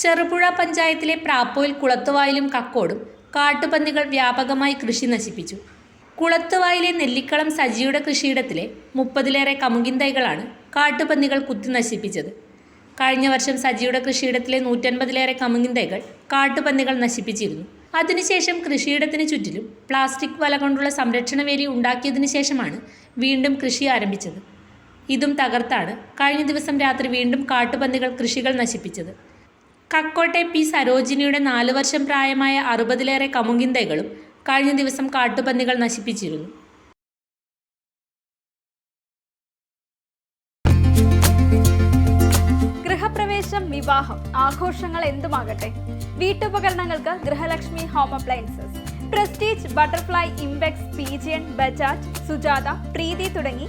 ചെറുപുഴ പഞ്ചായത്തിലെ പ്രാപ്പോയിൽ കുളത്തുവായിലും കക്കോടും കാട്ടുപന്നികൾ വ്യാപകമായി കൃഷി നശിപ്പിച്ചു. കുളത്തുവായിലെ നെല്ലിക്കളം സജിയുടെ കൃഷിയിടത്തിലെ മുപ്പതിലേറെ കമുകിൻ തൈകളാണ് കാട്ടുപന്നികൾ കുത്തി നശിപ്പിച്ചത്. കഴിഞ്ഞ വർഷം സജിയുടെ കൃഷിയിടത്തിലെ നൂറ്റൻപതിലേറെ കമുകിൻ തൈകൾ കാട്ടുപന്നികൾ നശിപ്പിച്ചിരുന്നു. അതിനുശേഷം കൃഷിയിടത്തിന് ചുറ്റിലും പ്ലാസ്റ്റിക് വല കൊണ്ടുള്ള സംരക്ഷണ വേലി ഉണ്ടാക്കിയതിനു ശേഷമാണ് വീണ്ടും കൃഷി ആരംഭിച്ചത്. ഇതും തകർത്താണ് കഴിഞ്ഞ ദിവസം രാത്രി വീണ്ടും കാട്ടുപന്നികൾ കൃഷികൾ നശിപ്പിച്ചത്. കക്കോട്ടെ പി സരോജിനിയുടെ നാലു വർഷം പ്രായമായ അറുപതിലേറെ കമുങ്കിന്തകളും തൈകളും കഴിഞ്ഞ ദിവസം കാട്ടുപന്നികൾ നശിപ്പിച്ചിരുന്നു. ഗൃഹപ്രവേശം വിവാഹം ആഘോഷങ്ങൾ എന്തുമാകട്ടെ? വീട്ടുപകരണങ്ങൾക്ക് Grihalakshmi home appliances Prestige Butterfly Imbex Pigeon Bajaj Sujata Preethi തുടങ്ങി